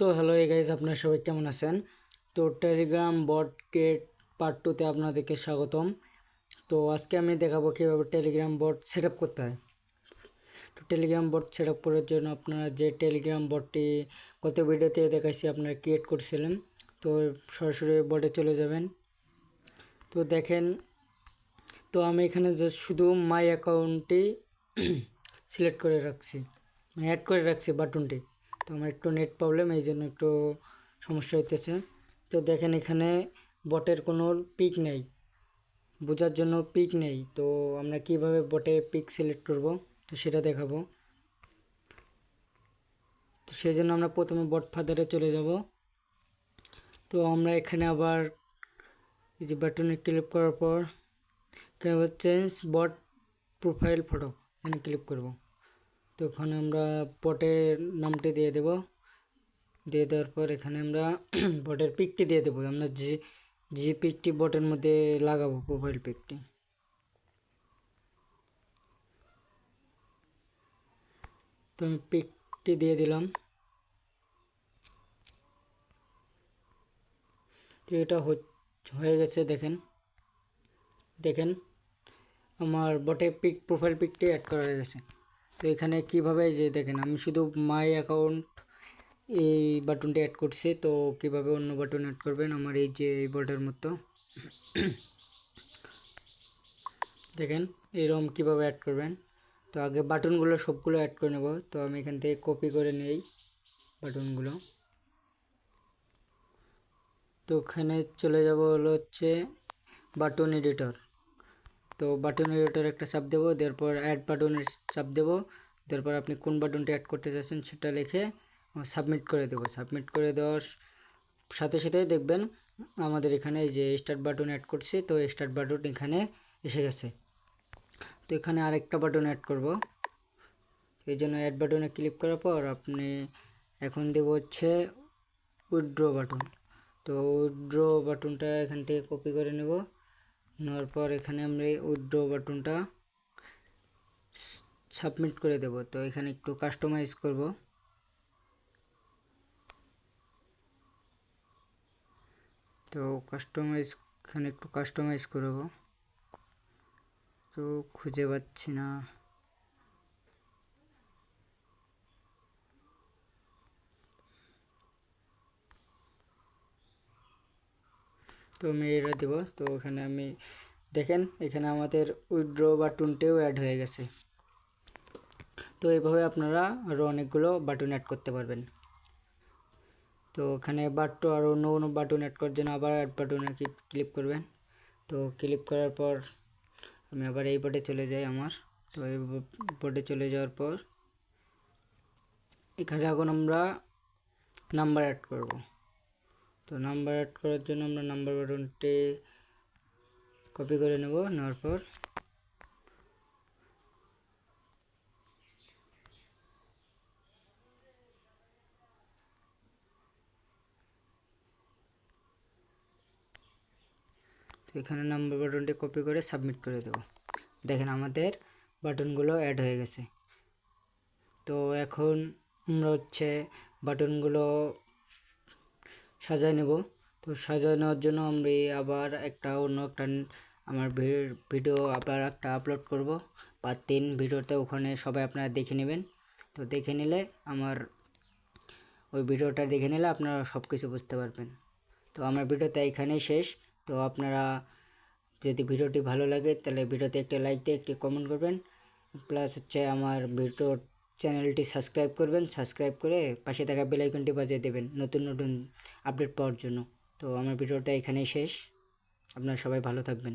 So hello, এই guys আপনারা সবাই কেমন আছেন? তো টেলিগ্রাম বট গেট পার্ট টুতে আপনাদেরকে স্বাগতম। তো আজকে আমি দেখাবো কীভাবে টেলিগ্রাম বট সেট আপ করতে হয়। তো টেলিগ্রাম বট সেট আপ করার জন্য আপনারা যে টেলিগ্রাম বটটি গত ভিডিওতে দেখাইছি, আপনারা ক্রিয়েট করছিলেন। তো সরাসরি বটে চলে যাবেন। তো দেখেন, তো আমি এখানে জাস্ট শুধু মাই অ্যাকাউন্টটি সিলেক্ট করে রাখছি। মানে অ্যাড করে রাখছি বাটনটি তো আমার একটু নেট প্রবলেম, এই জন্য একটু সমস্যা হইতেছে। তো দেখেন এখানে বটের কোনো পিক নেই। বোঝার জন্য পিক নেই। তো আমরা কীভাবে বটে পিক সিলেক্ট করব? তো সেটা দেখাবো। তো সেই জন্য আমরা প্রথমে বট ফাদারে চলে যাব। তো আমরা এখানে আবার এই যে বাটনে ক্লিক করার পর চেঞ্জ বট প্রোফাইল ফটো এখানে ক্লিক করব। তো ওখানে আমরা বটের নামটি দিয়ে দেব। দিয়ে দেওয়ার পর এখানে আমরা বটের পিকটি দিয়ে দেবো। আমরা যে যে পিকটি বটের মধ্যে লাগাবো প্রোফাইল পিকটি তো আমি পিকটি দিয়ে দিলাম। তো এটা হয়ে গেছে দেখেন। দেখেন, আমার বটে পিক প্রোফাইল পিকটি অ্যাড করা হয়ে গেছে। তো এখানে কীভাবে যে দেখেন, আমি শুধু মাই অ্যাকাউন্ট এই বাটনটি অ্যাড করছি, তো কীভাবে অন্য বাটন অ্যাড করবেন? আমার এই যে এই বোর্ডের মতো। দেখেন, এরকম কীভাবে অ্যাড করবেন? তো আগে বাটনগুলো সবগুলো অ্যাড করে নেব। তো আমি এখান থেকে কপি করে নেই বাটনগুলো তো ওখানে চলে যাব হলো হচ্ছে বাটন এডিটর তো বাটন এডিটর একটা চাপ দেবো দেওয়ার পর অ্যাড বাটনের চাপ দেবো দেওয়ার পর আপনি কোন বাটনটি অ্যাড করতে চাচ্ছেন সেটা লিখে সাবমিট করে দেবো। সাবমিট করে দেওয়ার সাথে সাথে দেখবেন আমাদের এখানে যে স্টার্ট বাটন অ্যাড করছি, তো স্টার্ট বাটন এখানে এসে গেছে। তো এখানে আরেকটা বাটন অ্যাড করব। এই জন্য অ্যাড বাটনে ক্লিক করার পর আপনি এখন দেব হচ্ছে উইথড্র বাটন তো উইথড্র বাটনটা এখান থেকে কপি করে নেব। নেওয়ার পর এখানে আমরা উইড্রো বাটনটা সাবমিট করে দেব। তো এখানে একটু কাস্টমাইজ করব। তো কাস্টমাইজ এখানে একটু কাস্টমাইজ করব। তো খুঁজে পাচ্ছি না। তো আমি এটা দেবো। তো এখানে আমি, দেখেন, এখানে আমাদের উইথড্র বাটনটিও অ্যাড হয়ে গেছে। তো এইভাবে আপনারা আরও অনেকগুলো বাটন অ্যাড করতে পারবেন। তো এখানে বাট্টো আরও অন্য কোনো বাটন অ্যাড করার জন্য আবার অ্যাড বাটনে ক্লিক করবেন। তো ক্লিক করার পর আমি আবার এই বোর্ডে চলে যাই আমার। তো এই বোর্ডে চলে যাওয়ার পর, এখানে এখন আমরা নাম্বার অ্যাড করব। তো নাম্বার অ্যাড করার জন্য আমরা নাম্বার বাটনটি কপি করে নেব, নেওয়ার পর তো এখানে নাম্বার বাটনটি কপি করে সাবমিট করে দেব। দেখেন আমাদের বাটনগুলো অ্যাড হয়ে গেছে। তো এখন আমরা হচ্ছে বাটনগুলো সাজায় নেব। তো সাজায় নেওয়ার জন্য আমি আবার একটা অন্য একটা আমার ভিডিও আবার একটা আপলোড করব। পার্ট তিন ভিডিওতে ওখানে সবাই আপনারা দেখে নেবেন। তো দেখে নিলে আমার, ওই ভিডিওটা দেখে নিলে আপনারা সব কিছু বুঝতে পারবেন। তো আমার ভিডিওটা এখানেই শেষ। তো আপনারা যদি ভিডিওটি ভালো লাগে তাহলে ভিডিওতে একটি লাইক দিয়ে একটি কমেন্ট করবেন। প্লাস হচ্ছে আমার ভিডিও চ্যানেলটি সাবস্ক্রাইব করবেন, সাবস্ক্রাইব করে পাশে থাকা বেলাইকনটি বাজিয়ে দেবেন নতুন নতুন আপডেট পাওয়ার জন্য। তো আমার ভিডিওটা এখানেই শেষ। আপনারা সবাই ভালো থাকবেন।